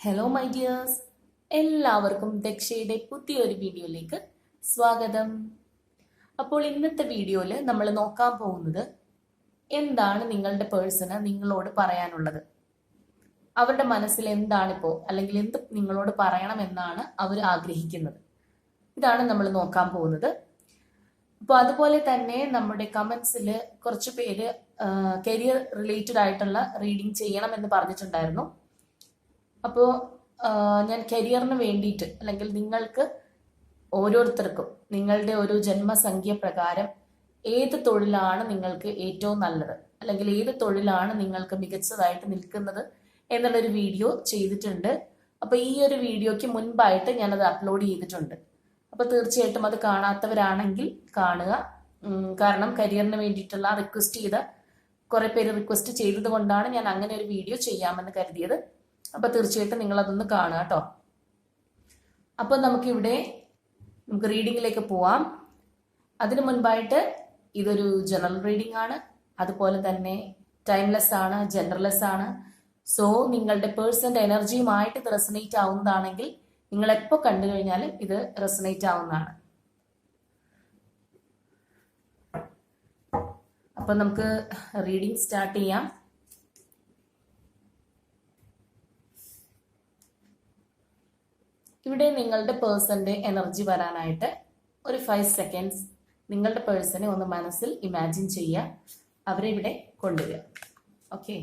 Hello my dears എല്ലാവർക്കും ദക്ഷയുടെ പുതിയൊരു വീഡിയോയിലേക്ക് സ്വാഗതം. അപ്പോൾ ഇന്നത്തെ വീഡിയോയിൽ നമ്മൾ നോക്കാൻ പോകുന്നത് എന്താണ് നിങ്ങളുടെ പേഴ്സണ് നിങ്ങളോട് പറയാനുള്ളത്? അവരുടെ മനസ്സിൽ എന്താണിപ്പോൾ അല്ലെങ്കിൽ എന്ത് നിങ്ങളോട് പറയണമെന്നാണ് അവർ ആഗ്രഹിക്കുന്നത്. ഇതാണ് നമ്മൾ നോക്കാൻ പോകുന്നത്. അപ്പോൾ അതുപോലെ തന്നെ നമ്മുടെ കമൻസിൽ കുറച്ച് പേര് കരിയർ റിലേറ്റഡ് ആയിട്ടുള്ള റീഡിങ് ചെയ്യണം എന്ന് പറഞ്ഞിട്ടുണ്ടായിരുന്നു. അപ്പോൾ ഞാൻ കരിയറിന് വേണ്ടിയിട്ട് അല്ലെങ്കിൽ നിങ്ങൾക്ക് ഓരോരുത്തർക്കും നിങ്ങളുടെ ഒരു ജന്മസംഖ്യ പ്രകാരം ഏത് തൊഴിലാണ് നിങ്ങൾക്ക് ഏറ്റവും നല്ലത്? അല്ലെങ്കിൽ ഏത് തൊഴിലാണ് നിങ്ങൾക്ക് മികച്ചതായിട്ട് നിൽക്കുന്നത് എന്നുള്ളൊരു വീഡിയോ ചെയ്തിട്ടുണ്ട്. അപ്പോൾ ഈ ഒരു വീഡിയോയ്ക്ക് മുൻപായിട്ട് ഞാനത് അപ്ലോഡ് ചെയ്തിട്ടുണ്ട്. അപ്പോൾ തീർച്ചയായിട്ടും അത് കാണാത്തവരാണെങ്കിൽ കാണുക. കാരണം കരിയറിന് വേണ്ടിയിട്ടുള്ള റിക്വസ്റ്റ് ചെയ്ത കുറേ പേര് റിക്വസ്റ്റ് ചെയ്തത് കൊണ്ടാണ് ഞാൻ അങ്ങനെ ഒരു വീഡിയോ ചെയ്യാമെന്ന് കരുതിയത്. അപ്പൊ തീർച്ചയായിട്ടും നിങ്ങൾ അതൊന്ന് കാണുക കേട്ടോ. അപ്പൊ നമുക്കിവിടെ നമുക്ക് റീഡിങ്ങിലേക്ക് പോവാം. അതിനു മുൻപായിട്ട് ഇതൊരു ജനറൽ റീഡിംഗ് ആണ്. അതുപോലെ തന്നെ ടൈംലെസ് ആണ് ജനറൽലെസ് ആണ്. സോ നിങ്ങളുടെ പേഴ്സന്റെ എനർജിയുമായിട്ട് ഇത് റെസനേറ്റ് ആവുന്നതാണെങ്കിൽ നിങ്ങൾ എപ്പോൾ കണ്ടു കഴിഞ്ഞാലും ഇത് റെസനേറ്റ് ആവുന്നതാണ്. അപ്പൊ നമുക്ക് റീഡിംഗ് സ്റ്റാർട്ട് ചെയ്യാം. ഇവിടെ നിങ്ങളുടെ പേഴ്സന്റെ എനർജി വരാനായിട്ട് ഒരു ഫൈവ് സെക്കൻഡ്സ് നിങ്ങളുടെ പേഴ്സണെ ഒന്ന് മനസ്സിൽ ഇമാജിൻ ചെയ്യുക. അവരെ ഇവിടെ കൊണ്ടുവരിക. ഓക്കെ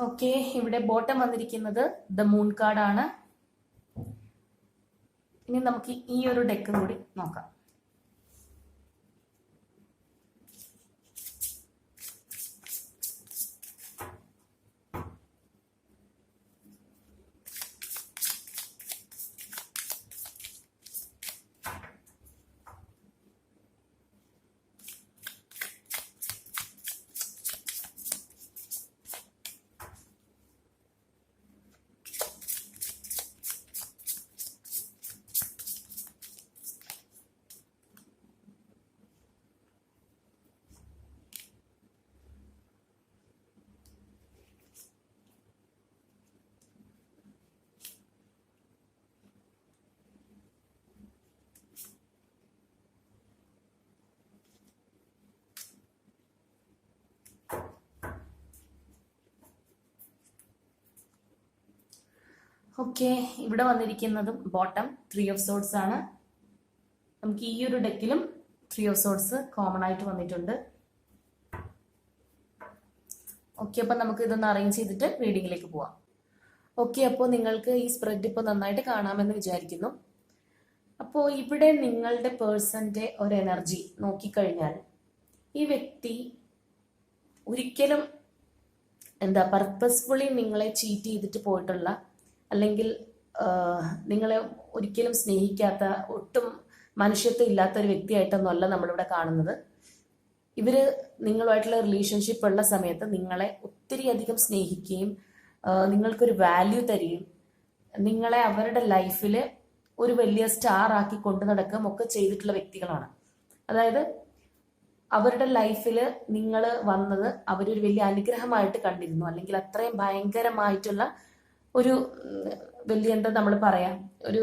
ഓക്കെ ഇവിടെ ബോട്ടം വന്നിരിക്കുന്നത് ദ മൂൺ കാർഡാണ് ഇനി നമുക്ക് ഈ ഒരു ഡെക്കും കൂടി നോക്കാം. ഓക്കെ ഇവിടെ വന്നിരിക്കുന്നതും ബോട്ടം ത്രീ ഓഫ് സോഡ്സ് ആണ്. നമുക്ക് ഈ ഒരു ഡെക്കിലും ത്രീ ഓഫ് സോഡ്സ് കോമൺ ആയിട്ട് വന്നിട്ടുണ്ട്. ഓക്കെ അപ്പം നമുക്ക് ഇതൊന്ന് അറേഞ്ച് ചെയ്തിട്ട് റീഡിങ്ങിലേക്ക് പോവാം. ഓക്കെ അപ്പോൾ നിങ്ങൾക്ക് ഈ സ്പ്രെഡ് ഇപ്പോൾ നന്നായിട്ട് കാണാമെന്ന് വിചാരിക്കുന്നു. അപ്പോൾ ഇവിടെ നിങ്ങളുടെ പേഴ്സന്റെ ഒരു എനർജി നോക്കിക്കഴിഞ്ഞാൽ ഈ വ്യക്തി ഒരിക്കലും എന്താ പർപ്പസ്ഫുള്ളി നിങ്ങളെ ചീറ്റ് ചെയ്തിട്ട് പോയിട്ടുള്ള അല്ലെങ്കിൽ നിങ്ങളെ ഒരിക്കലും സ്നേഹിക്കാത്ത ഒട്ടും മനുഷ്യത്വം ഇല്ലാത്ത ഒരു വ്യക്തിയായിട്ടൊന്നുമല്ല നമ്മളിവിടെ കാണുന്നത്. ഇവർ നിങ്ങളുമായിട്ടുള്ള റിലേഷൻഷിപ്പ് ഉള്ള സമയത്ത് നിങ്ങളെ ഒത്തിരി അധികം സ്നേഹിക്കുകയും നിങ്ങൾക്കൊരു വാല്യൂ തരികയും നിങ്ങളെ അവരുടെ ലൈഫിൽ ഒരു വലിയ സ്റ്റാർ ആക്കി കൊണ്ടു നടക്കുകയും ഒക്കെ ചെയ്തിട്ടുള്ള വ്യക്തികളാണ്. അതായത് അവരുടെ ലൈഫിൽ നിങ്ങൾ വന്നത് അവരൊരു വലിയ അനുഗ്രഹമായിട്ട് കണ്ടിരുന്നു. അല്ലെങ്കിൽ അത്രയും ഭയങ്കരമായിട്ടുള്ള ഒരു വലിയ എന്താ നമ്മൾ പറയാം ഒരു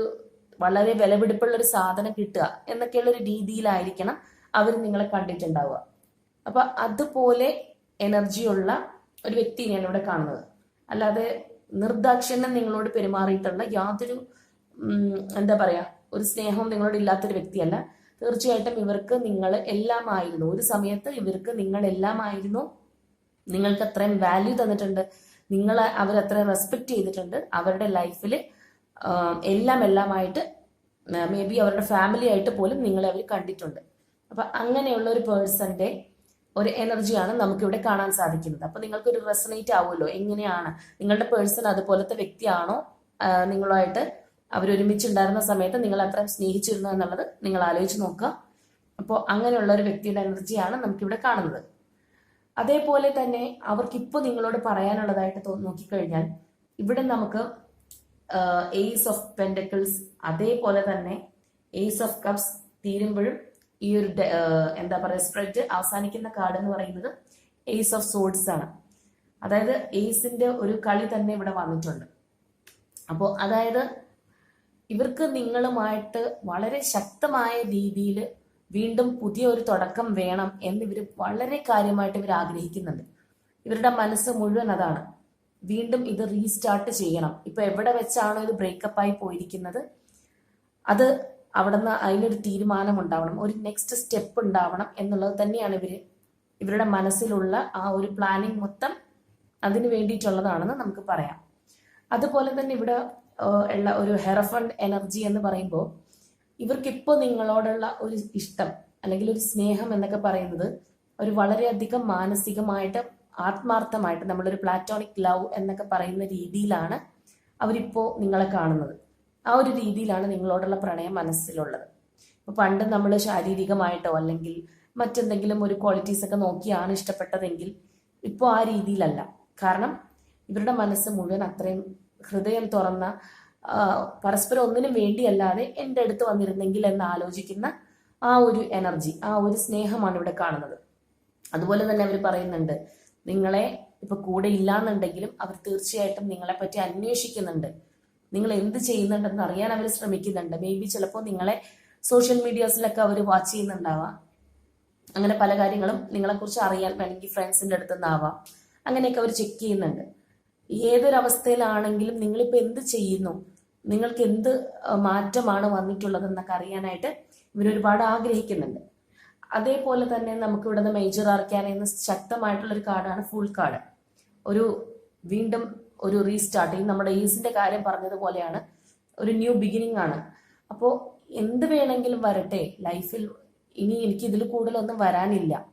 വളരെ വിലപിടിപ്പുള്ള ഒരു സാധനം കിട്ടുക എന്നൊക്കെയുള്ള ഒരു രീതിയിലായിരിക്കണം അവർ നിങ്ങളെ കണ്ടിട്ടുണ്ടാവുക. അപ്പൊ അതുപോലെ എനർജിയുള്ള ഒരു വ്യക്തിയാണ് ഇവിടെ കാണുന്നത്. അല്ലാതെ നിർദാക്ഷിണ്യം നിങ്ങളോട് പെരുമാറിയിട്ടുള്ള യാതൊരു എന്താ പറയാ ഒരു സ്നേഹവും നിങ്ങളോട് ഇല്ലാത്തൊരു വ്യക്തിയല്ല. തീർച്ചയായിട്ടും ഇവർക്ക് നിങ്ങൾ എല്ലാമായിരുന്നു. ഒരു സമയത്ത് ഇവർക്ക് നിങ്ങൾ എല്ലാമായിരുന്നു നിങ്ങൾക്ക് അത്രയും വാല്യൂ തന്നിട്ടുണ്ട്. നിങ്ങളെ അവരത്ര റെസ്പെക്ട് ചെയ്തിട്ടുണ്ട്. അവരുടെ ലൈഫിൽ എല്ലാം എല്ലാമായിട്ട് മേ ബി അവരുടെ ഫാമിലി ആയിട്ട് പോലും നിങ്ങളെ അവർ കണ്ടിട്ടുണ്ട്. അപ്പൊ അങ്ങനെയുള്ള ഒരു പേഴ്സന്റെ ഒരു എനർജിയാണ് നമുക്കിവിടെ കാണാൻ സാധിക്കുന്നത്. അപ്പൊ നിങ്ങൾക്കൊരു റെസനേറ്റ് ആവുമല്ലോ? എങ്ങനെയാണ്? നിങ്ങളുടെ പേഴ്സൺ അതുപോലത്തെ വ്യക്തിയാണോ? നിങ്ങളുമായിട്ട് അവരൊരുമിച്ചുണ്ടായിരുന്ന സമയത്ത് നിങ്ങൾ അത്രയും സ്നേഹിച്ചിരുന്നു എന്നുള്ളത് നിങ്ങൾ ആലോചിച്ച് നോക്കുക. അപ്പോൾ അങ്ങനെയുള്ള ഒരു വ്യക്തിയുടെ എനർജിയാണ് നമുക്കിവിടെ കാണുന്നത്. അതേപോലെ തന്നെ അവർക്കിപ്പോൾ നിങ്ങളോട് പറയാനുള്ളതായിട്ട് നോക്കിക്കഴിഞ്ഞാൽ ഇവിടെ നമുക്ക് എയ്സ് ഓഫ് പെൻഡക്കിൾസ് അതേപോലെ തന്നെ എയ്സ് ഓഫ് കപ്സ് തീരുമ്പോഴും ഈ ഒരു എന്താ പറയുക സ്പ്രെഡ് അവസാനിക്കുന്ന കാർഡ് എന്ന് പറയുന്നത് എയ്സ് ഓഫ് സോഡ്സ് ആണ്. അതായത് എയ്സിന്റെ ഒരു കളി തന്നെ ഇവിടെ വന്നിട്ടുണ്ട്. അപ്പോൾ അതായത് ഇവർക്ക് നിങ്ങളുമായിട്ട് വളരെ ശക്തമായ രീതിയിൽ വീണ്ടും പുതിയ ഒരു തുടക്കം വേണം എന്ന് ഇവർ വളരെ കാര്യമായിട്ട് ഇവർ ആഗ്രഹിക്കുന്നുണ്ട്. ഇവരുടെ മനസ്സ് മുഴുവൻ അതാണ്. വീണ്ടും ഇത് റീസ്റ്റാർട്ട് ചെയ്യണം. ഇപ്പൊ എവിടെ വെച്ചാണോ ഇത് ബ്രേക്കപ്പ് ആയി പോയിരിക്കുന്നത് അത് അവിടുന്ന് അതിനൊരു തീരുമാനം ഉണ്ടാവണം. ഒരു നെക്സ്റ്റ് സ്റ്റെപ്പ് ഉണ്ടാവണം എന്നുള്ളത് തന്നെയാണ് ഇവർ ഇവരുടെ മനസ്സിലുള്ള ആ ഒരു പ്ലാനിങ് മൊത്തം അതിന് വേണ്ടിയിട്ടുള്ളതാണെന്ന് നമുക്ക് പറയാം. അതുപോലെ തന്നെ ഇവിടെ ഉള്ള ഒരു ഹെറഫൺ എനർജി എന്ന് പറയുമ്പോൾ ഇവർക്കിപ്പോൾ നിങ്ങളോടുള്ള ഒരു ഇഷ്ടം അല്ലെങ്കിൽ ഒരു സ്നേഹം എന്നൊക്കെ പറയുന്നത് ഒരു വളരെയധികം മാനസികമായിട്ട് ആത്മാർത്ഥമായിട്ട് നമ്മളൊരു പ്ലാറ്റോണിക് ലവ് എന്നൊക്കെ പറയുന്ന രീതിയിലാണ് അവരിപ്പോൾ നിങ്ങളെ കാണുന്നത്. ആ ഒരു രീതിയിലാണ് നിങ്ങളോടുള്ള പ്രണയം മനസ്സിലുള്ളത്. ഇപ്പൊ പണ്ട് നമ്മൾ ശാരീരികമായിട്ടോ അല്ലെങ്കിൽ മറ്റെന്തെങ്കിലും ഒരു ക്വാളിറ്റീസ് ഒക്കെ നോക്കിയാണ് ഇഷ്ടപ്പെട്ടതെങ്കിൽ ഇപ്പോൾ ആ രീതിയിലല്ല. കാരണം ഇവരുടെ മനസ്സ് മുഴുവൻ അത്രയും ഹൃദയം തുറന്ന പരസ്പരം ഒന്നിനും വേണ്ടിയല്ലാതെ എന്റെ അടുത്ത് വന്നിരുന്നെങ്കിൽ എന്ന് ആലോചിക്കുന്ന ആ ഒരു എനർജി ആ ഒരു സ്നേഹമാണ് ഇവിടെ കാണുന്നത്. അതുപോലെ തന്നെ അവർ പറയുന്നുണ്ട് നിങ്ങളെ ഇപ്പൊ കൂടെ ഇല്ലാന്നുണ്ടെങ്കിലും അവർ തീർച്ചയായിട്ടും നിങ്ങളെ പറ്റി അന്വേഷിക്കുന്നുണ്ട്. നിങ്ങൾ എന്ത് ചെയ്യുന്നുണ്ടെന്ന് അറിയാൻ അവർ ശ്രമിക്കുന്നുണ്ട്. മേ ബി ചിലപ്പോൾ നിങ്ങളെ സോഷ്യൽ മീഡിയാസിലൊക്കെ അവർ വാച്ച് ചെയ്യുന്നുണ്ടാവാം. അങ്ങനെ പല കാര്യങ്ങളും നിങ്ങളെക്കുറിച്ച് അറിയാൻ വേണമെങ്കിൽ ഫ്രണ്ട്സിന്റെ അടുത്തുനിന്നാവാം. അങ്ങനെയൊക്കെ അവർ ചെക്ക് ചെയ്യുന്നുണ്ട്. ഏതൊരവസ്ഥയിലാണെങ്കിലും നിങ്ങളിപ്പോൾ എന്ത് ചെയ്യുന്നു? നിങ്ങൾക്ക് എന്ത് മാറ്റമാണ് വന്നിട്ടുള്ളതെന്നൊക്കെ അറിയാനായിട്ട് ഇവരൊരുപാട് ആഗ്രഹിക്കുന്നുണ്ട്. അതേപോലെ തന്നെ നമുക്ക് ഇവിടെ ഇവിടുന്ന് മേജർ ആർക്കാൻ ശക്തമായിട്ടുള്ളൊരു കാർഡാണ് ഫുൾ കാർഡ് ഒരു വീണ്ടും ഒരു റീസ്റ്റാർട്ടിങ് നമ്മുടെ ഈസിന്റെ കാര്യം പറഞ്ഞതുപോലെയാണ്. ഒരു ന്യൂ ബിഗിനിങ് ആണ്. അപ്പോൾ എന്ത് വേണമെങ്കിലും വരട്ടെ. ലൈഫിൽ ഇനി എനിക്ക് ഇതിൽ കൂടുതലൊന്നും വരാനില്ല.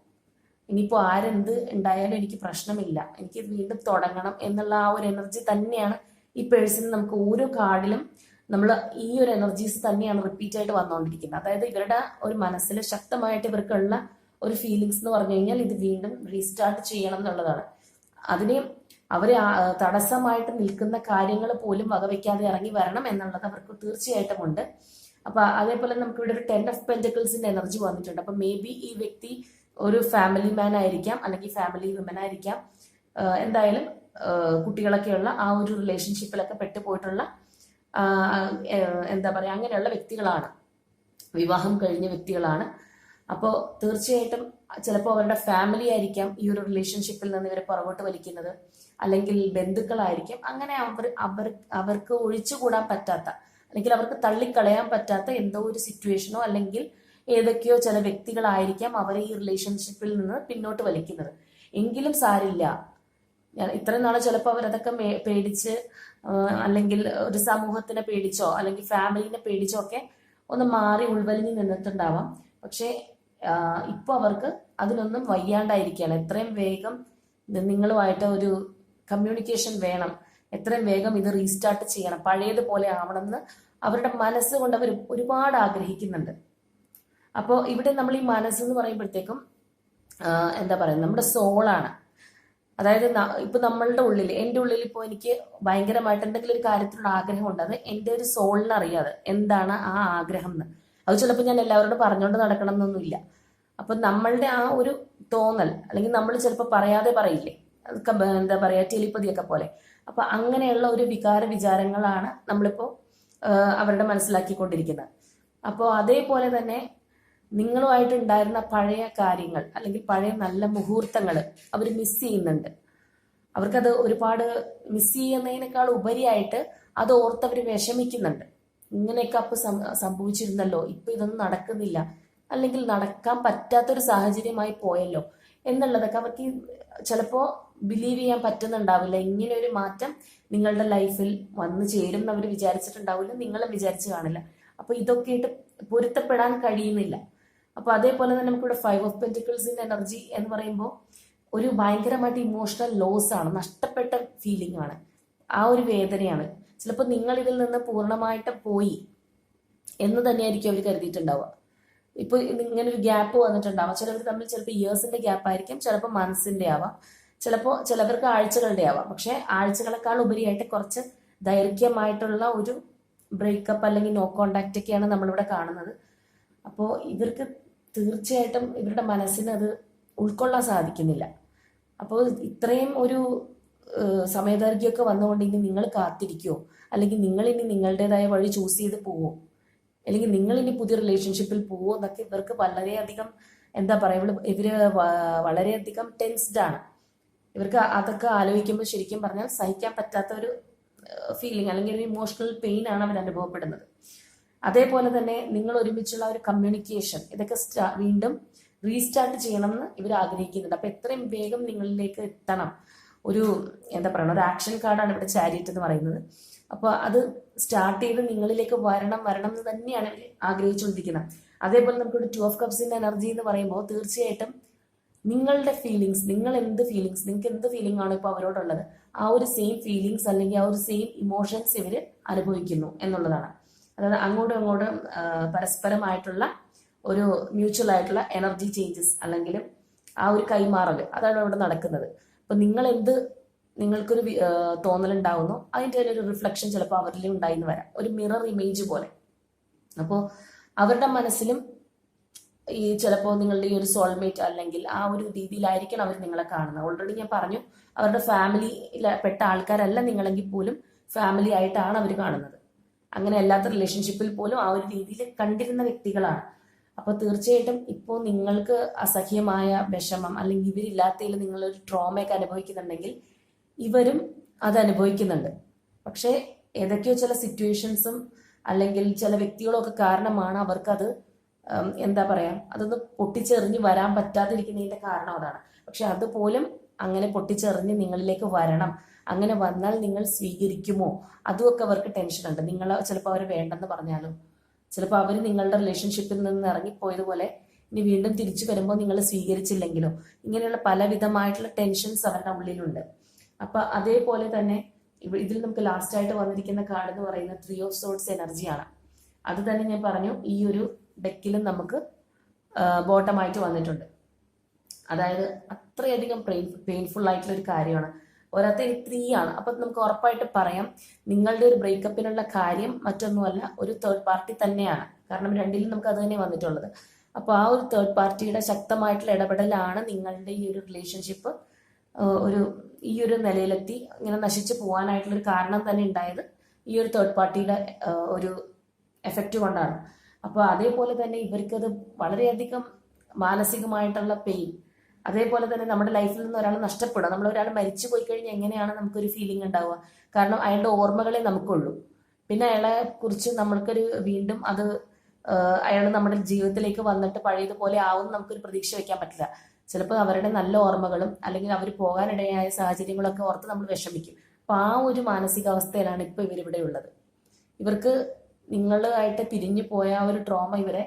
ഇനിയിപ്പോൾ ആരെന്ത് ഉണ്ടായാലും എനിക്ക് പ്രശ്നമില്ല. എനിക്ക് വീണ്ടും തുടങ്ങണം എന്നുള്ള ആ ഒരു എനർജി തന്നെയാണ് ഈ പേഴ്സൺ നമുക്ക് ഓരോ കാർഡിലും നമ്മൾ ഈ ഒരു എനർജീസ് തന്നെയാണ് റിപ്പീറ്റ് ആയിട്ട് വന്നുകൊണ്ടിരിക്കുന്നത് അതായത് ഇവരുടെ ഒരു മനസ്സിൽ ശക്തമായിട്ട് ഇവർക്കുള്ള ഒരു ഫീലിങ്സ് എന്ന് പറഞ്ഞു കഴിഞ്ഞാൽ ഇത് വീണ്ടും റീസ്റ്റാർട്ട് ചെയ്യണം എന്നുള്ളതാണ്. അതിനെ അവരെ തടസ്സമായിട്ട് നിൽക്കുന്ന കാര്യങ്ങൾ പോലും വകവെക്കാതെ ഇറങ്ങി വരണം എന്നുള്ളത് അവർക്ക് തീർച്ചയായിട്ടും ഉണ്ട്. അപ്പൊ അതേപോലെ നമുക്ക് ഇവിടെ ഒരു ടെൻ ഓഫ് പെന്റക്കിൾസിന്റെ എനർജി വന്നിട്ടുണ്ട്. അപ്പൊ മേ ബി ഈ വ്യക്തി ഒരു ഫാമിലി മാൻ ആയിരിക്കാം അല്ലെങ്കിൽ ഫാമിലി വിമൻ ആയിരിക്കാം. എന്തായാലും കുട്ടികളൊക്കെയുള്ള ആ ഒരു റിലേഷൻഷിപ്പിലൊക്കെ പെട്ടുപോയിട്ടുള്ള എന്താ പറയാ അങ്ങനെയുള്ള വ്യക്തികളാണ്. വിവാഹം കഴിഞ്ഞ വ്യക്തികളാണ്. അപ്പോൾ തീർച്ചയായിട്ടും ചിലപ്പോൾ അവരുടെ ഫാമിലി ആയിരിക്കാം ഈ ഒരു റിലേഷൻഷിപ്പിൽ നിന്ന് ഇവരെ പുറകോട്ട് വലിക്കുന്നത്. അല്ലെങ്കിൽ ബന്ധുക്കളായിരിക്കും. അങ്ങനെ അവർ അവർ അവർക്ക് ഒഴിച്ചുകൂടാൻ പറ്റാത്ത അല്ലെങ്കിൽ അവർക്ക് തള്ളിക്കളയാൻ പറ്റാത്ത എന്തോ ഒരു സിറ്റുവേഷനോ അല്ലെങ്കിൽ ഏതൊക്കെയോ ചില വ്യക്തികളായിരിക്കാം അവരെ ഈ റിലേഷൻഷിപ്പിൽ നിന്ന് പിന്നോട്ട് വലിക്കുന്നത്. എങ്കിലും സാരില്ല. ഇത്രയും നാളെ ചിലപ്പോൾ അവരതൊക്കെ പേടിച്ച് അല്ലെങ്കിൽ ഒരു സമൂഹത്തിനെ പേടിച്ചോ അല്ലെങ്കിൽ ഫാമിലിനെ പേടിച്ചോ ഒക്കെ ഒന്ന് മാറി ഉൾവലിഞ്ഞ് നിന്നിട്ടുണ്ടാവാം. പക്ഷേ ഇപ്പോൾ അവർക്ക് അതിനൊന്നും വയ്യാണ്ടായിരിക്കുകയാണ്. എത്രയും വേഗം നിങ്ങളുമായിട്ട് ഒരു കമ്മ്യൂണിക്കേഷൻ വേണം. എത്രയും വേഗം ഇത് റീസ്റ്റാർട്ട് ചെയ്യണം. പഴയതുപോലെ ആവണമെന്ന് അവരുടെ മനസ്സുകൊണ്ട് അവർ ഒരുപാട് ആഗ്രഹിക്കുന്നുണ്ട്. അപ്പോൾ ഇവിടെ നമ്മൾ ഈ മനസ്സെന്ന് പറയുമ്പോഴത്തേക്കും എന്താ പറയുക നമ്മുടെ സോളാണ്. അതായത് ഇപ്പൊ നമ്മളുടെ ഉള്ളിൽ എന്റെ ഉള്ളിൽ ഇപ്പോൾ എനിക്ക് ഭയങ്കരമായിട്ട് എന്തെങ്കിലും ഒരു കാര്യത്തിലുള്ള ആഗ്രഹമുണ്ട്. അത് എന്റെ ഒരു സോളിന് അറിയാതെ എന്താണ് ആ ആഗ്രഹം എന്ന് അത് ചിലപ്പോൾ ഞാൻ എല്ലാവരോടും പറഞ്ഞുകൊണ്ട് നടക്കണം എന്നൊന്നുമില്ല അപ്പൊ നമ്മളുടെ ആ ഒരു തോന്നൽ അല്ലെങ്കിൽ നമ്മൾ ചിലപ്പോൾ പറയാതെ പറയില്ലേ? എന്താ പറയാ ടെലിപ്പതിയൊക്കെ പോലെ. അപ്പൊ അങ്ങനെയുള്ള ഒരു വികാര വിചാരങ്ങളാണ് നമ്മളിപ്പോ അവരുടെ മനസ്സിലാക്കിക്കൊണ്ടിരിക്കുന്നത്. അപ്പോൾ അതേപോലെ തന്നെ നിങ്ങളുമായിട്ട് ഉണ്ടായിരുന്ന പഴയ കാര്യങ്ങൾ അല്ലെങ്കിൽ പഴയ നല്ല മുഹൂർത്തങ്ങൾ അവർ മിസ് ചെയ്യുന്നുണ്ട്. അവർക്കത് ഒരുപാട് മിസ് ചെയ്യുന്നതിനേക്കാൾ ഉപരിയായിട്ട് അത് ഓർത്തവർ വിഷമിക്കുന്നുണ്ട്. ഇങ്ങനെയൊക്കെ അപ്പോൾ സംഭവിച്ചിരുന്നല്ലോ ഇപ്പൊ ഇതൊന്നും നടക്കുന്നില്ല അല്ലെങ്കിൽ നടക്കാൻ പറ്റാത്തൊരു സാഹചര്യമായി പോയല്ലോ എന്നുള്ളതൊക്കെ അവർക്ക് ചിലപ്പോൾ ബിലീവ് ചെയ്യാൻ പറ്റുന്നുണ്ടാവില്ല. ഇങ്ങനെ ഒരു മാറ്റം നിങ്ങളുടെ ലൈഫിൽ വന്നു ചേരും എന്ന് അവർ വിചാരിച്ചിട്ടുണ്ടാവില്ല നിങ്ങളും വിചാരിച്ചു കാണില്ല. അപ്പൊ ഇതൊക്കെ ആയിട്ട് പൊരുത്തപ്പെടാൻ കഴിയുന്നില്ല. അപ്പൊ അതേപോലെ തന്നെ നമുക്ക് ഇവിടെ ഫൈവ് ഓഫ് പെന്റിക്കിൾസിന്റെ എനർജി എന്ന് പറയുമ്പോൾ ഒരു ഭയങ്കരമായിട്ട് ഇമോഷണൽ ലോസ് ആണ് നഷ്ടപ്പെട്ട ഫീലിംഗ് ആണ്. ആ ഒരു വേദനയാണ്. ചിലപ്പോൾ നിങ്ങൾ ഇതിൽ നിന്ന് പൂർണമായിട്ട് പോയി എന്ന് തന്നെയായിരിക്കും അവർ കരുതിയിട്ടുണ്ടാവുക. ഇപ്പൊ ഇങ്ങനെ ഒരു ഗ്യാപ്പ് വന്നിട്ടുണ്ടാവാം. ചിലവർ തമ്മിൽ ചിലപ്പോൾ ഇയേഴ്സിന്റെ ഗ്യാപ്പ് ആയിരിക്കും ചിലപ്പോൾ മന്ത്സിന്റെ ആവാം. ചിലപ്പോൾ ചിലവർക്ക് ആഴ്ചകളുടെ ആവാം. പക്ഷെ ആഴ്ചകളെക്കാൾ ഉപരിയായിട്ട് കുറച്ച് ദൈർഘ്യമായിട്ടുള്ള ഒരു ബ്രേക്കപ്പ് അല്ലെങ്കിൽ നോ കോണ്ടാക്റ്റ് ഒക്കെയാണ് നമ്മളിവിടെ കാണുന്നത്. അപ്പോൾ ഇവർക്ക് തീർച്ചയായിട്ടും ഇവരുടെ മനസ്സിന് അത് ഉൾക്കൊള്ളാൻ സാധിക്കുന്നില്ല. അപ്പോൾ ഇത്രയും ഒരു സമയദൈർഘ്യമൊക്കെ വന്നുകൊണ്ട് ഇനി നിങ്ങൾ കാത്തിരിക്കുമോ അല്ലെങ്കിൽ നിങ്ങൾ ഇനി നിങ്ങളുടേതായ വഴി ചൂസ് ചെയ്ത് പോവോ? അല്ലെങ്കിൽ നിങ്ങൾ ഇനി പുതിയ റിലേഷൻഷിപ്പിൽ പോവോ എന്നൊക്കെ ഇവർക്ക് വളരെയധികം എന്താ പറയുക ഇവർ വളരെയധികം ടെൻസ്ഡ് ആണ്. ഇവർക്ക് അതൊക്കെ ആലോചിക്കുമ്പോൾ ശരിക്കും പറഞ്ഞാൽ സഹിക്കാൻ പറ്റാത്ത ഒരു ഫീലിംഗ് അല്ലെങ്കിൽ ഒരു ഇമോഷണൽ പെയിൻ ആണ് അവർ അനുഭവപ്പെടുന്നത്. അതേപോലെ തന്നെ നിങ്ങൾ ഒരുമിച്ചുള്ള ഒരു കമ്മ്യൂണിക്കേഷൻ ഇതൊക്കെ വീണ്ടും റീസ്റ്റാർട്ട് ചെയ്യണമെന്ന് ഇവർ ആഗ്രഹിക്കുന്നുണ്ട്. അപ്പൊ എത്രയും വേഗം നിങ്ങളിലേക്ക് എത്തണം. ഒരു എന്താ പറയുക ഒരു ആക്ഷൻ കാർഡാണ് ഇവിടെ ചാരിറ്റ് എന്ന് പറയുന്നത്. അപ്പോൾ അത് സ്റ്റാർട്ട് ചെയ്ത് നിങ്ങളിലേക്ക് വരണം വരണം എന്ന് തന്നെയാണ് ആഗ്രഹിച്ചുകൊണ്ടിരിക്കുന്നത്. അതേപോലെ നമുക്കൊരു ടു ഓഫ് കപ്സിന്റെ എനർജി എന്ന് പറയുമ്പോൾ തീർച്ചയായിട്ടും നിങ്ങളുടെ ഫീലിങ്സ് നിങ്ങൾ എന്ത് ഫീലിങ്സ് നിങ്ങൾക്ക് എന്ത് ഫീലിംഗ് ആണ് ഇപ്പോൾ അവരോടുള്ളത്? ആ ഒരു സെയിം ഫീലിങ്സ് അല്ലെങ്കിൽ ആ ഒരു സെയിം ഇമോഷൻസ് ഇവർ അനുഭവിക്കുന്നു എന്നുള്ളതാണ്. അതായത് അങ്ങോട്ടും ഇങ്ങോട്ടും ആ, പരസ്പരമായിട്ടുള്ള ഒരു മ്യൂച്വൽ ആയിട്ടുള്ള എനർജി ചേഞ്ചസ് അല്ലെങ്കിൽ ആ ഒരു കൈമാറൽ അതാണ് ഇവിടെ നടക്കുന്നത്. അപ്പൊ നിങ്ങൾ എന്ത് നിങ്ങൾക്കൊരു തോന്നലുണ്ടാവുന്നു അതിന്റെ ഒരു റിഫ്ലക്ഷൻ ചിലപ്പോൾ അവരിൽ ഉണ്ടായിന്ന് വരാം. ഒരു മിറർ ഇമേജ് പോലെ. അപ്പോൾ അവരുടെ മനസ്സിലും ഈ ചിലപ്പോൾ നിങ്ങളുടെ ഈ ഒരു സോൾമേറ്റ് അല്ലെങ്കിൽ ആ ഒരു രീതിയിലായിരിക്കണം അവർ നിങ്ങളെ കാണുന്നത്. ഓൾറെഡി ഞാൻ പറഞ്ഞു അവരുടെ ഫാമിലിയിൽ പെട്ട ആൾക്കാരല്ല നിങ്ങളെങ്കിൽ പോലും ഫാമിലി ആയിട്ടാണ് അവർ കാണുന്നത്. അങ്ങനെ അല്ലാത്ത റിലേഷൻഷിപ്പിൽ പോലും ആ ഒരു രീതിയിൽ കണ്ടിരുന്ന വ്യക്തികളാണ്. അപ്പോൾ തീർച്ചയായിട്ടും ഇപ്പോൾ നിങ്ങൾക്ക് അസഹ്യമായ വിഷമം അല്ലെങ്കിൽ ഇവരില്ലാത്തതിൽ നിങ്ങളൊരു ട്രോമയൊക്കെ അനുഭവിക്കുന്നുണ്ടെങ്കിൽ ഇവരും അത് അനുഭവിക്കുന്നുണ്ട്. പക്ഷേ ഏതൊക്കെയോ ചില സിറ്റുവേഷൻസും അല്ലെങ്കിൽ ചില വ്യക്തികളൊക്കെ കാരണമാണ് അവർക്കത് എന്താ പറയാ അതൊന്ന് പൊട്ടിച്ചെറിഞ്ഞ് വരാൻ പറ്റാതിരിക്കുന്നതിന്റെ കാരണം അതാണ്. പക്ഷെ അതുപോലും അങ്ങനെ പൊട്ടിച്ചെറിഞ്ഞ് നിങ്ങളിലേക്ക് വരണം. അങ്ങനെ വന്നാൽ നിങ്ങൾ സ്വീകരിക്കുമോ? അതുമൊക്കെ അവർക്ക് ടെൻഷനുണ്ട് നിങ്ങൾ ചിലപ്പോൾ അവർ വേണ്ടെന്ന് പറഞ്ഞാലും ചിലപ്പോൾ അവർ നിങ്ങളുടെ റിലേഷൻഷിപ്പിൽ നിന്ന് ഇറങ്ങിപ്പോയതുപോലെ ഇനി വീണ്ടും തിരിച്ചു വരുമ്പോൾ നിങ്ങൾ സ്വീകരിച്ചില്ലെങ്കിലോ? ഇങ്ങനെയുള്ള പലവിധമായിട്ടുള്ള ടെൻഷൻസ് അവരുടെ ഉള്ളിലുണ്ട്. അപ്പൊ അതേപോലെ തന്നെ ഇതിൽ നമുക്ക് ലാസ്റ്റ് ആയിട്ട് വന്നിരിക്കുന്ന കാർഡ് എന്ന് പറയുന്ന ത്രീ ഓഫ് സോട്സ് എനർജിയാണ് അത് തന്നെ ഞാൻ പറഞ്ഞു ഈ ഒരു ഡെക്കിലും നമുക്ക് ബോട്ടമായിട്ട് വന്നിട്ടുണ്ട്. അതായത് അത്രയധികം പെയിൻഫുൾ ആയിട്ടുള്ള ഒരു കാര്യമാണ്. ഒരത്തെ ത്രീ ആണ് അപ്പൊ നമുക്ക് ഉറപ്പായിട്ട് പറയാം നിങ്ങളുടെ ഒരു ബ്രേക്കപ്പിനുള്ള കാര്യം മറ്റൊന്നുമല്ല ഒരു തേർഡ് പാർട്ടി തന്നെയാണ്. കാരണം രണ്ടിലും നമുക്ക് അത് തന്നെ വന്നിട്ടുള്ളത്. അപ്പോൾ ആ ഒരു തേർഡ് പാർട്ടിയുടെ ശക്തമായിട്ടുള്ള ഇടപെടലാണ് നിങ്ങളുടെ ഈ ഒരു റിലേഷൻഷിപ്പ് ഒരു ഈ ഒരു നിലയിലെത്തി ഇങ്ങനെ നശിച്ചു പോകാനായിട്ടുള്ള ഒരു കാരണം തന്നെ ഉണ്ടായത് ഈ ഒരു തേർഡ് പാർട്ടിയുടെ ഒരു എഫക്റ്റ് കൊണ്ടാണ്. അപ്പോൾ അതേപോലെ തന്നെ ഇവർക്കത് വളരെയധികം മാനസികമായിട്ടുള്ള പെയിൻ അതേപോലെ തന്നെ നമ്മുടെ ലൈഫിൽ നിന്ന് ഒരാൾ നഷ്ടപ്പെടുക. നമ്മൾ ഒരാൾ മരിച്ചു പോയി കഴിഞ്ഞാൽ എങ്ങനെയാണ് നമുക്കൊരു ഫീലിംഗ് ഉണ്ടാവുക? കാരണം അയാളുടെ ഓർമ്മകളെ നമുക്കുള്ളൂ. പിന്നെ അയാളെ കുറിച്ച് നമ്മൾക്കൊരു വീണ്ടും അത് അയാൾ നമ്മുടെ ജീവിതത്തിലേക്ക് വന്നിട്ട് പഴയതുപോലെ ആവും നമുക്കൊരു പ്രതീക്ഷ വെക്കാൻ പറ്റില്ല. ചിലപ്പോൾ അവരുടെ നല്ല ഓർമ്മകളും അല്ലെങ്കിൽ അവർ പോകാനിടയായ സാഹചര്യങ്ങളൊക്കെ ഓർത്ത് നമ്മൾ വിഷമിക്കും. അപ്പൊ ആ ഒരു മാനസികാവസ്ഥയിലാണ് ഇപ്പൊ ഇവരിവിടെ ഉള്ളത്. ഇവർക്ക് നിങ്ങളായിട്ട് പിരിഞ്ഞു പോയ ഒരു ട്രോമ ഇവരെ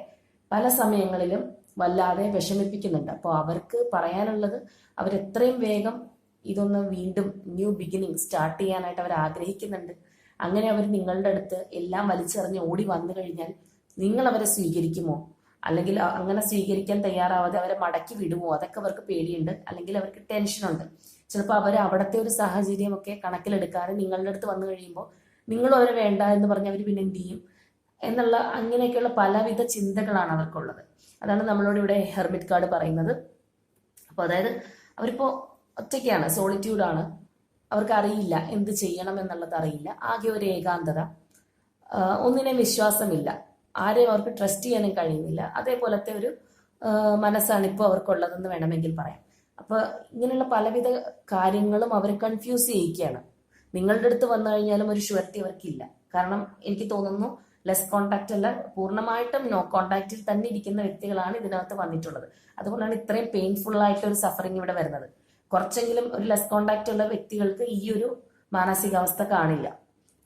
പല സമയങ്ങളിലും വല്ലാതെ വിഷമിപ്പിക്കുന്നുണ്ട്. അപ്പോൾ അവർക്ക് പറയാനുള്ളത് അവരെത്രയും വേഗം ഇതൊന്ന് വീണ്ടും ന്യൂ ബിഗിനിങ് സ്റ്റാർട്ട് ചെയ്യാനായിട്ട് അവർ ആഗ്രഹിക്കുന്നുണ്ട്. അങ്ങനെ അവർ നിങ്ങളുടെ അടുത്ത് എല്ലാം വലിച്ചെറിഞ്ഞ് ഓടി വന്നു കഴിഞ്ഞാൽ നിങ്ങൾ അവരെ സ്വീകരിക്കുമോ? അല്ലെങ്കിൽ അങ്ങനെ സ്വീകരിക്കാൻ തയ്യാറാവാതെ അവരെ മടക്കി വിടുമോ? അതൊക്കെ അവർക്ക് പേടിയുണ്ട്. അല്ലെങ്കിൽ അവർക്ക് ടെൻഷനുണ്ട്. ചിലപ്പോൾ അവർ അവിടുത്തെ ഒരു സാഹചര്യമൊക്കെ കണക്കിലെടുക്കാതെ നിങ്ങളുടെ അടുത്ത് വന്നു കഴിയുമ്പോൾ നിങ്ങളും അവരെ വേണ്ട എന്ന് പറഞ്ഞ് അവർ പിന്നെ എന്ത് ചെയ്യും? എന്നുള്ള അങ്ങനെയൊക്കെയുള്ള പലവിധ ചിന്തകളാണ് അവർക്കുള്ളത്. അതാണ് നമ്മളോട് ഇവിടെ ഹെർമിറ്റ് കാർഡ് പറയുന്നത്. അപ്പോൾ അതായത് അവരിപ്പോൾ ഒറ്റയ്ക്കാണ് സോളിറ്റ്യൂഡാണ് അവർക്ക് അറിയില്ല എന്ത് ചെയ്യണം എന്നുള്ളത് അറിയില്ല. ആകെ ഒരു ഏകാന്തത. ഒന്നിനെയും ഒന്നിനെ വിശ്വാസമില്ല. ആരെയും അവർക്ക് ട്രസ്റ്റ് ചെയ്യാനും കഴിയുന്നില്ല. അതേപോലത്തെ ഒരു മനസ്സാണ് ഇപ്പോൾ അവർക്കുള്ളതെന്ന് വേണമെങ്കിൽ പറയാം. അപ്പോൾ ഇങ്ങനെയുള്ള പലവിധ കാര്യങ്ങളും അവർ കൺഫ്യൂസ് ചെയ്യിക്കുകയാണ്. നിങ്ങളുടെ അടുത്ത് വന്നു കഴിഞ്ഞാലും ഒരു ഷുവർട്ടി അവർക്കില്ല. കാരണം എനിക്ക് തോന്നുന്നു ലെസ് കോണ്ടാക്റ്റ് അല്ല പൂർണമായിട്ടും നോ കോണ്ടാക്റ്റിൽ തന്നെ ഇരിക്കുന്ന വ്യക്തികളാണ് ഇതിനകത്ത് വന്നിട്ടുള്ളത്. അതുകൊണ്ടാണ് ഇത്രയും പെയിൻഫുൾ ആയിട്ട് ഒരു സഫറിങ് ഇവിടെ വരുന്നത്. കുറച്ചെങ്കിലും ഒരു ലെസ് കോണ്ടാക്റ്റ് ഉള്ള വ്യക്തികൾക്ക് ഈ ഒരു മാനസികാവസ്ഥ കാണില്ല.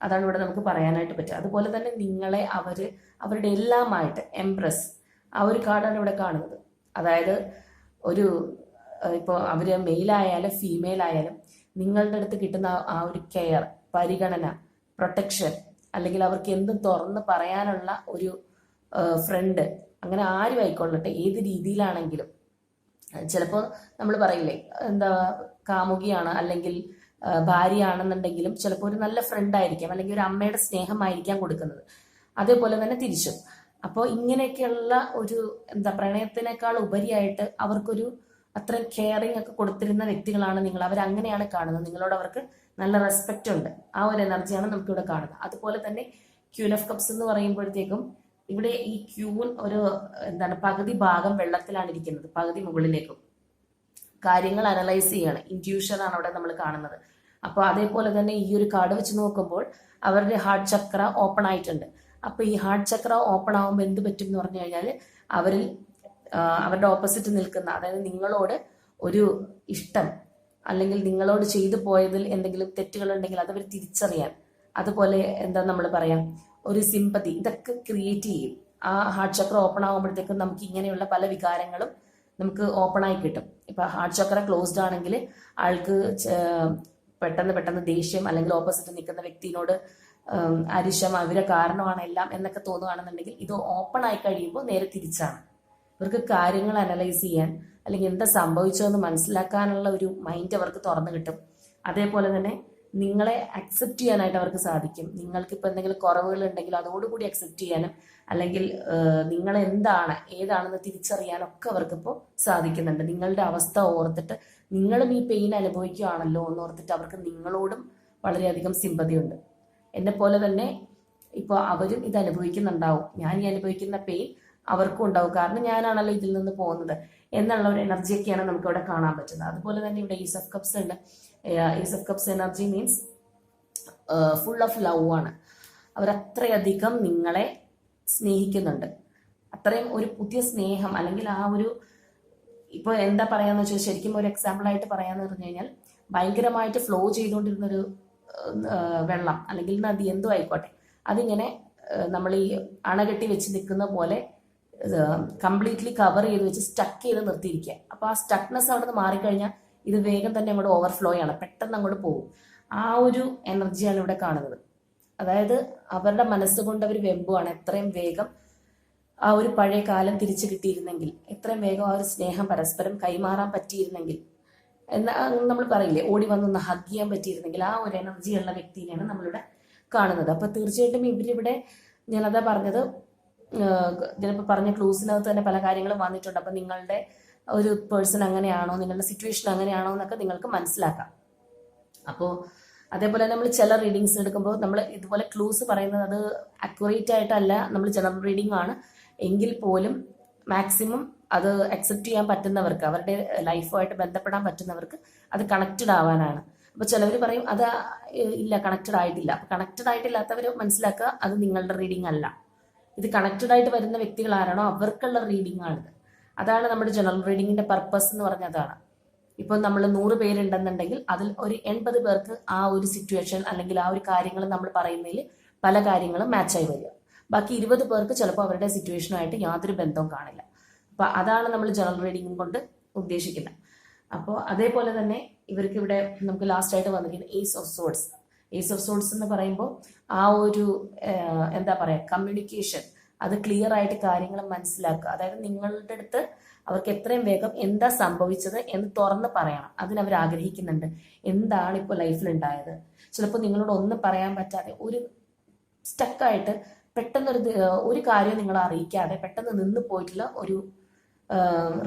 അതാണ് ഇവിടെ നമുക്ക് പറയാനായിട്ട് പറ്റുക. അതുപോലെ തന്നെ നിങ്ങളെ അവർ അവരുടെ എല്ലാമായിട്ട് എംപ്രസ് ആ ഒരു കാർഡാണ് ഇവിടെ കാണുന്നത്. അതായത് ഒരു ഇപ്പോൾ അവർ മെയിലായാലും ഫീമെയിൽ ആയാലും നിങ്ങളുടെ അടുത്ത് കിട്ടുന്ന ആ ഒരു കെയർ പരിഗണന പ്രൊട്ടക്ഷൻ അല്ലെങ്കിൽ അവർക്ക് എന്തും തുറന്ന് പറയാനുള്ള ഒരു ഫ്രണ്ട് അങ്ങനെ ആരും ആയിക്കൊള്ളട്ടെ. ഏത് രീതിയിലാണെങ്കിലും. ചിലപ്പോൾ നമ്മൾ പറയില്ലേ എന്താ കാമുകിയാണ് അല്ലെങ്കിൽ ഭാര്യയാണെന്നുണ്ടെങ്കിലും ചിലപ്പോൾ ഒരു നല്ല ഫ്രണ്ട് ആയിരിക്കാം അല്ലെങ്കിൽ ഒരു അമ്മയുടെ സ്നേഹമായിരിക്കാം കൊടുക്കുന്നത്. അതേപോലെ തന്നെ തിരിച്ചും. അപ്പോൾ ഇങ്ങനെയൊക്കെയുള്ള ഒരു എന്താ പ്രണയത്തിനേക്കാൾ ഉപരിയായിട്ട് അവർക്കൊരു അത്രയും കെയറിങ് ഒക്കെ കൊടുത്തിരുന്ന വ്യക്തികളാണ് നിങ്ങൾ. അവർ അങ്ങനെയാണ് കാണുന്നത്. നിങ്ങളോട് അവർക്ക് നല്ല റെസ്പെക്റ്റ് ഉണ്ട്. ആ ഒരു എനർജിയാണ് നമുക്കിവിടെ കാണുന്നത്. അതുപോലെ തന്നെ ക്യൂൻ ഓഫ് കപ്സ് എന്ന് പറയുമ്പോഴത്തേക്കും ഇവിടെ ഈ ക്യൂൻ ഒരു എന്താണ് പകുതി ഭാഗം വെള്ളത്തിലാണ് ഇരിക്കുന്നത്. പകുതി മുകളിലേക്കും. കാര്യങ്ങൾ അനലൈസ് ചെയ്യാണ്. ഇൻഡ്യൂഷൻ ആണ് അവിടെ നമ്മൾ കാണുന്നത്. അപ്പോൾ അതേപോലെ തന്നെ ഈ ഒരു കാർഡ് വെച്ച് നോക്കുമ്പോൾ അവരുടെ ഹാർട്ട് ചക്ര ഓപ്പൺ ആയിട്ടുണ്ട്. അപ്പോൾ ഈ ഹാർട്ട് ചക്ര ഓപ്പൺ ആവുമ്പോൾ എന്ത് പറ്റും എന്ന് പറഞ്ഞു കഴിഞ്ഞാൽ അവരിൽ അവരുടെ ഓപ്പോസിറ്റ് നിൽക്കുന്ന അതായത് നിങ്ങളോട് ഒരു ഇഷ്ടം അല്ലെങ്കിൽ നിങ്ങളോട് ചെയ്തു പോയതിൽ എന്തെങ്കിലും തെറ്റുകളുണ്ടെങ്കിൽ അതവർ തിരിച്ചറിയാൻ. അതുപോലെ എന്താ നമ്മൾ പറയാം? ഒരു സിമ്പതി ഇതൊക്കെ ക്രിയേറ്റ് ചെയ്യും. ആ ഹാർട്ട് ചക്ര ഓപ്പൺ ആകുമ്പോഴത്തേക്കും നമുക്ക് ഇങ്ങനെയുള്ള പല വികാരങ്ങളും നമുക്ക് ഓപ്പൺ ആയി കിട്ടും. ഇപ്പൊ ഹാർട്ട് ചക്ര ക്ലോസ്ഡ് ആണെങ്കിൽ ആൾക്ക് പെട്ടെന്ന് പെട്ടെന്ന് ദേഷ്യം അല്ലെങ്കിൽ ഓപ്പോസിറ്റ് നിൽക്കുന്ന വ്യക്തിനോട് അരിശം അവരെ കാരണമാണ് എല്ലാം എന്നൊക്കെ തോന്നുകയാണെന്നുണ്ടെങ്കിൽ ഇത് ഓപ്പൺ ആയി കഴിയുമ്പോൾ നേരെ തിരിച്ചാണ്. ഇവർക്ക് കാര്യങ്ങൾ അനലൈസ് ചെയ്യാൻ അല്ലെങ്കിൽ എന്താ സംഭവിച്ചതെന്ന് മനസ്സിലാക്കാനുള്ള ഒരു മൈൻഡ് അവർക്ക് തുറന്നു കിട്ടും. അതേപോലെ തന്നെ നിങ്ങളെ അക്സെപ്റ്റ് ചെയ്യാനായിട്ട് അവർക്ക് സാധിക്കും. നിങ്ങൾക്ക് ഇപ്പൊ എന്തെങ്കിലും കുറവുകൾ ഉണ്ടെങ്കിൽ അതോടുകൂടി അക്സെപ്റ്റ് ചെയ്യാനും അല്ലെങ്കിൽ നിങ്ങൾ എന്താണ് ഏതാണെന്ന് തിരിച്ചറിയാനൊക്കെ അവർക്കിപ്പോൾ സാധിക്കുന്നുണ്ട്. നിങ്ങളുടെ അവസ്ഥ ഓർത്തിട്ട് നിങ്ങളും ഈ പെയിൻ അനുഭവിക്കുകയാണല്ലോ എന്ന് ഓർത്തിട്ട് അവർക്ക് നിങ്ങളോടും വളരെയധികം സിമ്പതിയുണ്ട് എന്നെ പോലെ തന്നെ ഇപ്പോൾ അവരും ഇത് അനുഭവിക്കുന്നുണ്ടാവും. ഞാൻ ഈ അനുഭവിക്കുന്ന പെയിൻ അവർക്കും ഉണ്ടാവും. കാരണം ഞാനാണല്ലോ ഇതിൽ നിന്ന് പോകുന്നത്. എന്നുള്ള ഒരു എനർജിയൊക്കെയാണ് നമുക്ക് ഇവിടെ കാണാൻ പറ്റുന്നത്. അതുപോലെ തന്നെ ഇവിടെ ഈസ് കപ്സ് ഉണ്ട്. Ace cups energy means full of love ആണ്. അവർ അത്രയധികം നിങ്ങളെ സ്നേഹിക്കുന്നുണ്ട്. അത്രയും ഒരു പുതിയ സ്നേഹം അല്ലെങ്കിൽ ആ ഒരു ഇപ്പൊ എന്താ പറയാന്ന് വെച്ചാൽ ശരിക്കും ഒരു എക്സാമ്പിൾ ആയിട്ട് പറയാന്ന് പറഞ്ഞു കഴിഞ്ഞാൽ ഭയങ്കരമായിട്ട് ഫ്ലോ ചെയ്തുകൊണ്ടിരുന്നൊരു ഒരു വെള്ളം അല്ലെങ്കിൽ നദി എന്തോ ആയിക്കോട്ടെ. അതിങ്ങനെ നമ്മൾ ഈ അണകെട്ടി വെച്ച് നിൽക്കുന്ന പോലെ കംപ്ലീറ്റ്ലി കവർ ചെയ്ത് വെച്ച് സ്റ്റക്ക് ചെയ്ത് നിർത്തിയിരിക്കുക അപ്പോൾ ആ സ്റ്റക്നെസ് അവിടെ നിന്ന് മാറിക്കഴിഞ്ഞാൽ ഇത് വേഗം തന്നെ അങ്ങോട്ട് ഓവർഫ്ലോ ആണ്. പെട്ടെന്ന് അങ്ങോട്ട് പോകും. ആ ഒരു എനർജിയാണ് ഇവിടെ കാണുന്നത്. അതായത് അവരുടെ മനസ്സുകൊണ്ട് അവർ വെമ്പുവാണ്. എത്രയും വേഗം ആ ഒരു പഴയ കാലം തിരിച്ചു കിട്ടിയിരുന്നെങ്കിൽ എത്രയും വേഗം ആ ഒരു സ്നേഹം പരസ്പരം കൈമാറാൻ പറ്റിയിരുന്നെങ്കിൽ എന്നാ നമ്മൾ പറയില്ലേ ഓടി വന്നൊന്ന് ഹഗ് ചെയ്യാൻ പറ്റിയിരുന്നെങ്കിൽ ആ ഒരു എനർജിയുള്ള വ്യക്തിനെയാണ് നമ്മളിവിടെ കാണുന്നത്. അപ്പൊ തീർച്ചയായിട്ടും ഇവരിവിടെ ഞാനതാ പറഞ്ഞത് ഇതിനിപ്പോൾ പറഞ്ഞ ക്ലൂസിനകത്ത് തന്നെ പല കാര്യങ്ങളും വന്നിട്ടുണ്ട്. അപ്പൊ നിങ്ങളുടെ ഒരു പേഴ്സൺ അങ്ങനെയാണോ നിങ്ങളുടെ സിറ്റുവേഷൻ അങ്ങനെയാണോ എന്നൊക്കെ നിങ്ങൾക്ക് മനസ്സിലാക്കാം. അപ്പോൾ അതേപോലെ നമ്മൾ ചില റീഡിങ്സ് എടുക്കുമ്പോൾ നമ്മൾ ഇതുപോലെ ക്ലൂസ് പറയുന്നത് അത് അക്യുറേറ്റ് ആയിട്ടല്ല നമ്മൾ ജനറൽ റീഡിംഗ് ആണ്. എങ്കിൽ പോലും മാക്സിമം അത് അക്സെപ്റ്റ് ചെയ്യാൻ പറ്റുന്നവർക്ക് അവരുടെ ലൈഫുമായിട്ട് ബന്ധപ്പെടാൻ പറ്റുന്നവർക്ക് അത് കണക്റ്റഡ് ആവാനാണ്. അപ്പോൾ ചിലവർ പറയും അത് ഇല്ല കണക്റ്റഡ് ആയിട്ടില്ല. അപ്പോൾ കണക്റ്റഡ് ആയിട്ടില്ലാത്തവർ മനസ്സിലാക്കുക അത് നിങ്ങളുടെ റീഡിംഗ് അല്ല. ഇത് കണക്റ്റഡ് ആയിട്ട് വരുന്ന വ്യക്തികൾ ആരാണോ അവർക്കുള്ള റീഡിംഗ് ആണിത് അതാണ് നമ്മുടെ ജനറൽ റീഡിങ്ങിന്റെ പർപ്പസ് എന്ന് പറഞ്ഞതാണ് ഇപ്പം നമ്മൾ നൂറ് പേരുണ്ടെന്നുണ്ടെങ്കിൽ അതിൽ ഒരു എൺപത് പേർക്ക് ആ ഒരു സിറ്റുവേഷൻ അല്ലെങ്കിൽ ആ ഒരു കാര്യങ്ങൾ നമ്മൾ പറയുന്നതിൽ പല കാര്യങ്ങളും മാച്ചായി വരിക. ബാക്കി ഇരുപത് പേർക്ക് ചിലപ്പോൾ അവരുടെ സിറ്റുവേഷനുമായിട്ട് യാതൊരു ബന്ധവും കാണില്ല. അപ്പൊ അതാണ് നമ്മൾ ജനറൽ റീഡിംഗ് കൊണ്ട് ഉദ്ദേശിക്കുന്നത് അപ്പോൾ അതേപോലെ തന്നെ ഇവർക്ക് ഇവിടെ നമുക്ക് ലാസ്റ്റ് ആയിട്ട് വന്നിരിക്കുന്നത് ace of swords ace of souls എന്ന് പറയുമ്പോൾ ആ ഒരു എന്താ പറയുക കമ്മ്യൂണിക്കേഷൻ അത് ക്ലിയർ ആയിട്ട് കാര്യങ്ങൾ മനസ്സിലാക്കുക. അതായത് നിങ്ങളുടെ അടുത്ത് അവർക്ക് എത്രയും വേഗം എന്താ സംഭവിച്ചത് എന്ന് തുറന്ന് പറയണം. അതിനവർ ആഗ്രഹിക്കുന്നുണ്ട് എന്താണ് ഇപ്പോൾ ലൈഫിൽ ഉണ്ടായത് ചിലപ്പോൾ നിങ്ങളോട് ഒന്നും പറയാൻ പറ്റാതെ ഒരു സ്റ്റക്കായിട്ട് പെട്ടെന്നൊരു ഒരു കാര്യം നിങ്ങളെ അറിയിക്കാതെ പെട്ടെന്ന് നിന്ന് പോയിട്ടുള്ള ഒരു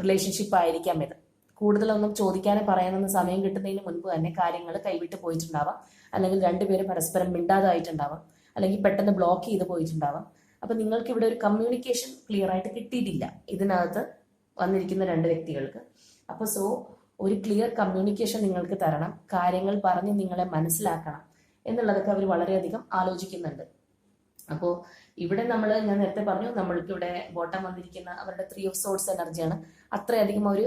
റിലേഷൻഷിപ്പ് ആയിരിക്കാം ഇത്. കൂടുതലൊന്നും ചോദിക്കാനും പറയാനൊന്നും സമയം കിട്ടുന്നതിന് മുൻപ് തന്നെ കാര്യങ്ങൾ കൈവിട്ട് പോയിട്ടുണ്ടാവാം. അല്ലെങ്കിൽ രണ്ടുപേരും പരസ്പരം മിണ്ടാതായിട്ടുണ്ടാവാം. അല്ലെങ്കിൽ പെട്ടെന്ന് ബ്ലോക്ക് ചെയ്ത് പോയിട്ടുണ്ടാവാം. അപ്പൊ നിങ്ങൾക്ക് ഇവിടെ ഒരു കമ്മ്യൂണിക്കേഷൻ ക്ലിയർ ആയിട്ട് കിട്ടിയിട്ടില്ല. ഇതിനകത്ത് വന്നിരിക്കുന്ന രണ്ട് വ്യക്തികൾക്ക്. അപ്പൊ സോ ഒരു ക്ലിയർ കമ്മ്യൂണിക്കേഷൻ നിങ്ങൾക്ക് തരണം. കാര്യങ്ങൾ പറഞ്ഞ് നിങ്ങളെ മനസ്സിലാക്കണം എന്നുള്ളതൊക്കെ അവർ വളരെയധികം ആലോചിക്കുന്നുണ്ട്. അപ്പോൾ ഇവിടെ നമ്മൾ ഞാൻ നേരത്തെ പറഞ്ഞു നമ്മൾക്ക് ഇവിടെ ബോട്ടം വന്നിരിക്കുന്ന അവരുടെ ത്രീ ഓഫ് സോഴ്സ് എനർജിയാണ് അത്രയധികം ഒരു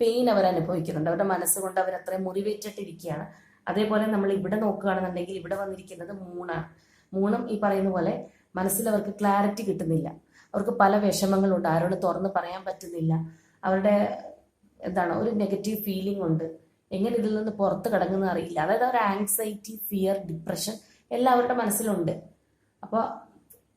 പെയിൻ അവർ അനുഭവിക്കുന്നുണ്ട്. അവരുടെ മനസ്സുകൊണ്ട് അവർ അത്രയും മുറിവേറ്റിട്ടിരിക്കുകയാണ്. അതേപോലെ നമ്മൾ ഇവിടെ നോക്കുകയാണെന്നുണ്ടെങ്കിൽ ഇവിടെ വന്നിരിക്കുന്നത് മൂണാണ്. മൂന്നും ഈ പറയുന്ന പോലെ മനസ്സിൽ അവർക്ക് ക്ലാരിറ്റി കിട്ടുന്നില്ല. അവർക്ക് പല വിഷമങ്ങളുണ്ട്. ആരോട് തുറന്ന് പറയാൻ പറ്റുന്നില്ല. അവരുടെ എന്താണ് ഒരു നെഗറ്റീവ് ഫീലിംഗ് ഉണ്ട്. എങ്ങനെ ഇതിൽ നിന്ന് പുറത്ത് കിടങ്ങുന്ന അറിയില്ല. അതായത് അവരുടെ ആങ്സൈറ്റി ഫിയർ ഡിപ്രഷൻ എല്ലാം അവരുടെ മനസ്സിലുണ്ട്. അപ്പോൾ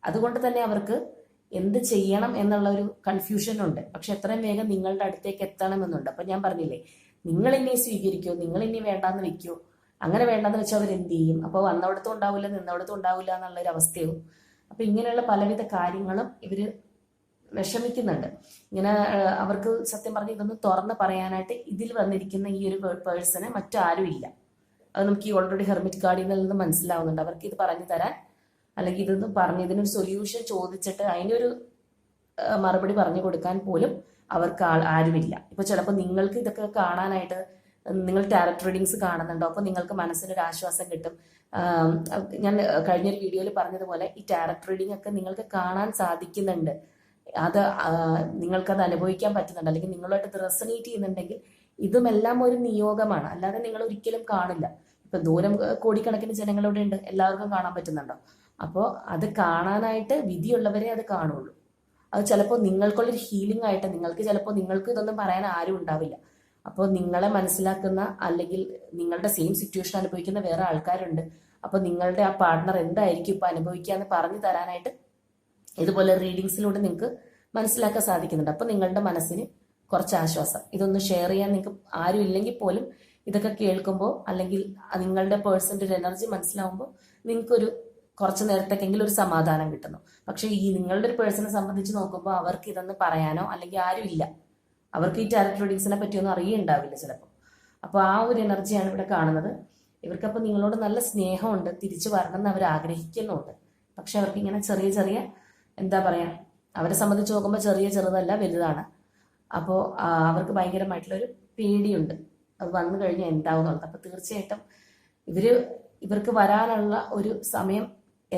അതുകൊണ്ട് തന്നെ അവർക്ക് എന്ത് ചെയ്യണം എന്നുള്ള ഒരു കൺഫ്യൂഷൻ ഉണ്ട്. പക്ഷെ എത്രയും വേഗം നിങ്ങളുടെ അടുത്തേക്ക് എത്തണമെന്നുണ്ട്. അപ്പൊ ഞാൻ പറഞ്ഞില്ലേ നിങ്ങൾ ഇനി സ്വീകരിക്കോ നിങ്ങൾ ഇനി വേണ്ടാന്ന് വെക്കോ. അങ്ങനെ വേണ്ടാന്ന് വെച്ചാൽ അവർ എന്ത് ചെയ്യും? അപ്പോൾ വന്നവിടത്തും ഉണ്ടാവില്ല നിന്നവിടത്തും ഉണ്ടാവില്ല എന്നുള്ള ഒരു അവസ്ഥയാവും. അപ്പൊ ഇങ്ങനെയുള്ള പലവിധ കാര്യങ്ങളും ഇവർ വിഷമിക്കുന്നുണ്ട്. ഇങ്ങനെ അവർക്ക് സത്യം പറഞ്ഞ് ഇതൊന്ന് തുറന്ന് പറയാനായിട്ട് ഇതിൽ വന്നിരിക്കുന്ന ഈ ഒരു പേഴ്സണെ മറ്റാരും ഇല്ല അത് നമുക്ക് ഈ ഓൾറെഡി ഹെർമിറ്റ് കാർഡിൽ നിന്ന് മനസ്സിലാവുന്നുണ്ട്. അവർക്ക് ഇത് പറഞ്ഞു തരാൻ അല്ലെങ്കിൽ ഇതൊന്നും പറഞ്ഞ് ഇതിനൊരു സൊല്യൂഷൻ ചോദിച്ചിട്ട് അതിനൊരു മറുപടി പറഞ്ഞു കൊടുക്കാൻ പോലും അവർക്ക് ആരുമില്ല. ഇപ്പൊ ചിലപ്പോൾ നിങ്ങൾക്ക് ഇതൊക്കെ കാണാനായിട്ട് നിങ്ങൾ ടാരറ്റ് റീഡിങ്സ് കാണുന്നുണ്ടോ? അപ്പോൾ നിങ്ങൾക്ക് മനസ്സിനൊരു ആശ്വാസം കിട്ടും. ഞാൻ കഴിഞ്ഞൊരു വീഡിയോയിൽ പറഞ്ഞതുപോലെ ഈ ടാരറ്റ് റീഡിംഗ് ഒക്കെ നിങ്ങൾക്ക് കാണാൻ സാധിക്കുന്നുണ്ട്. അത് നിങ്ങൾക്കത് അനുഭവിക്കാൻ പറ്റുന്നുണ്ട്. അല്ലെങ്കിൽ നിങ്ങളുമായിട്ട് റെസനേറ്റ് ചെയ്യുന്നുണ്ടെങ്കിൽ ഇതുമെല്ലാം ഒരു നിയോഗമാണ്. അല്ലാതെ നിങ്ങൾ ഒരിക്കലും കാണില്ല. ഇപ്പൊ ദൂരം കോടിക്കണക്കിന് ജനങ്ങളിവിടെ ഉണ്ട് എല്ലാവർക്കും കാണാൻ പറ്റുന്നുണ്ടോ? അപ്പോൾ അത് കാണാനായിട്ട് വിധിയുള്ളവരെ അത് കാണുള്ളൂ. അത് ചിലപ്പോൾ നിങ്ങൾക്കുള്ളൊരു ഹീലിംഗ് ആയിട്ട് നിങ്ങൾക്ക് ചിലപ്പോൾ നിങ്ങൾക്ക് ഇതൊന്നും പറയാൻ ആരും ഉണ്ടാവില്ല. അപ്പോൾ നിങ്ങളെ മനസ്സിലാക്കുന്ന അല്ലെങ്കിൽ നിങ്ങളുടെ സെയിം സിറ്റുവേഷൻ അനുഭവിക്കുന്ന വേറെ ആൾക്കാരുണ്ട്. അപ്പോൾ നിങ്ങളുടെ ആ പാർട്ട്ണർ എന്തായിരിക്കും ഇപ്പൊ അനുഭവിക്കുക എന്ന് പറഞ്ഞു തരാനായിട്ട് ഇതുപോലെ റീഡിങ്സിലൂടെ നിങ്ങൾക്ക് മനസ്സിലാക്കാൻ സാധിക്കുന്നുണ്ട്. അപ്പോൾ നിങ്ങളുടെ മനസ്സിന് കുറച്ച് ആശ്വാസം. ഇതൊന്ന് ഷെയർ ചെയ്യാൻ നിങ്ങൾക്ക് ആരും ഇല്ലെങ്കിൽ പോലും ഇതൊക്കെ കേൾക്കുമ്പോൾ അല്ലെങ്കിൽ നിങ്ങളുടെ പേഴ്സന്റെ ഒരു എനർജി മനസ്സിലാവുമ്പോൾ നിങ്ങൾക്കൊരു കുറച്ച് നേരത്തേക്കെങ്കിലും ഒരു സമാധാനം കിട്ടുന്നു. പക്ഷേ ഈ നിങ്ങളുടെ ഒരു പേഴ്സണെ സംബന്ധിച്ച് നോക്കുമ്പോൾ അവർക്ക് ഇതൊന്ന് പറയാനോ അല്ലെങ്കിൽ ആരും ഇല്ല അവർക്ക് ഈ ടാരറ്റ് റീഡിങ്സിനെ പറ്റിയൊന്നും അറിയുണ്ടാവില്ല ചിലപ്പോൾ അപ്പോൾ ആ ഒരു എനർജിയാണ് ഇവിടെ കാണുന്നത്. ഇവർക്കപ്പോൾ നിങ്ങളോട് നല്ല സ്നേഹമുണ്ട് തിരിച്ചു വരണം എന്ന് അവർ ആഗ്രഹിക്കുന്നുണ്ട്. പക്ഷെ അവർക്ക് ഇങ്ങനെ ചെറിയ ചെറിയ എന്താ പറയാ അവരെ സംബന്ധിച്ച് നോക്കുമ്പോൾ ചെറിയ ചെറുതല്ല വലുതാണ്. അപ്പോൾ അവർക്ക് ഭയങ്കരമായിട്ടുള്ളൊരു പേടിയുണ്ട്. അത് വന്നു കഴിഞ്ഞാൽ എന്താവും എന്നുള്ളത് തീർച്ചയായിട്ടും ഇവർ ഇവർക്ക് വരാനുള്ള ഒരു സമയം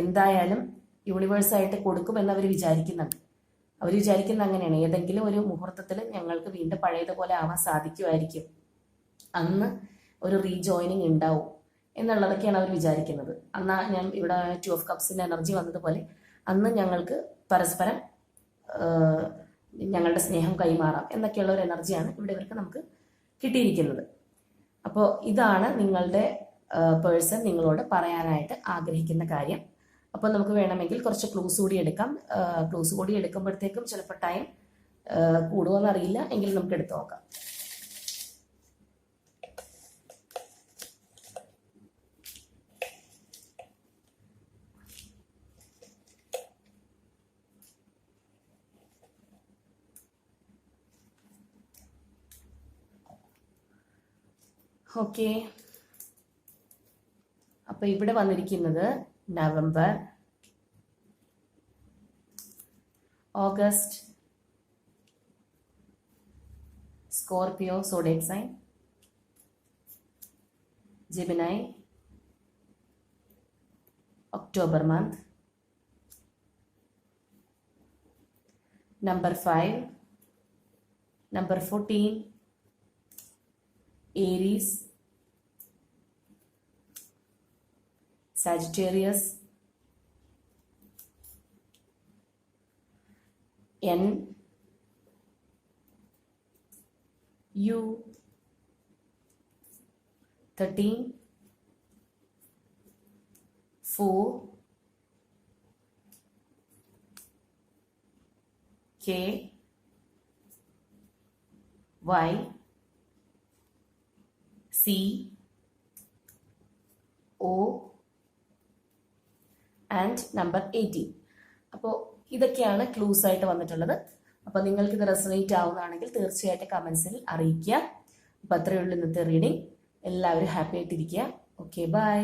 എന്തായാലും യൂണിവേഴ്സായിട്ട് കൊടുക്കുമെന്ന് അവർ വിചാരിക്കുന്നുണ്ട്. അവർ വിചാരിക്കുന്ന അങ്ങനെയാണ്. ഏതെങ്കിലും ഒരു മുഹൂർത്തത്തിൽ ഞങ്ങൾക്ക് വീണ്ടും പഴയതുപോലെ ആവാൻ സാധിക്കുമായിരിക്കും. അന്ന് ഒരു റീജോയിനിങ് ഉണ്ടാവും എന്നുള്ളതൊക്കെയാണ് അവർ വിചാരിക്കുന്നത്. അന്ന് ഞാൻ ഇവിടെ ടു ഓഫ് കപ്സിന്റെ എനർജി വന്നതുപോലെ അന്ന് ഞങ്ങൾക്ക് പരസ്പരം ഞങ്ങളുടെ സ്നേഹം കൈമാറാം എന്നൊക്കെയുള്ള ഒരു എനർജിയാണ് ഇവിടെ ഇവർക്ക് നമുക്ക് കിട്ടിയിരിക്കുന്നത്. അപ്പോൾ ഇതാണ് നിങ്ങളുടെ പേഴ്സൺ നിങ്ങളോട് പറയാനായിട്ട് ആഗ്രഹിക്കുന്ന കാര്യം. അപ്പോൾ നമുക്ക് വേണമെങ്കിൽ കുറച്ച് ക്ലൂസ് കൂടി എടുക്കാം. ക്ലൂസ് കൂടി എടുക്കുമ്പോഴത്തേക്കും ചിലപ്പോൾ ടൈം കൂടുമോയെന്നറിയില്ല എങ്കിലും നമുക്ക് എടുത്തു നോക്കാം. ഓക്കെ അപ്പൊ ഇവിടെ വന്നിരിക്കുന്നത് November August Scorpio zodiac sign Gemini October month number five number fourteen Aries Sagittarius, N, U, 13, 4, K, Y, C O and number eighteen അപ്പോൾ ഇതൊക്കെയാണ് ക്ലൂസ് ആയിട്ട് വന്നിട്ടുള്ളത്. അപ്പോൾ നിങ്ങൾക്ക് ഇത് റെസണേറ്റ് ആവുന്നതാണെങ്കിൽ തീർച്ചയായിട്ടും കമൻസിൽ അറിയിക്കുക. അപ്പോൾ അത്രയേ ഉള്ളൂ ഇന്നത്തെ റീഡിംഗ് എല്ലാവരും ഹാപ്പി ആയിട്ടിരിക്കുക. Okay bye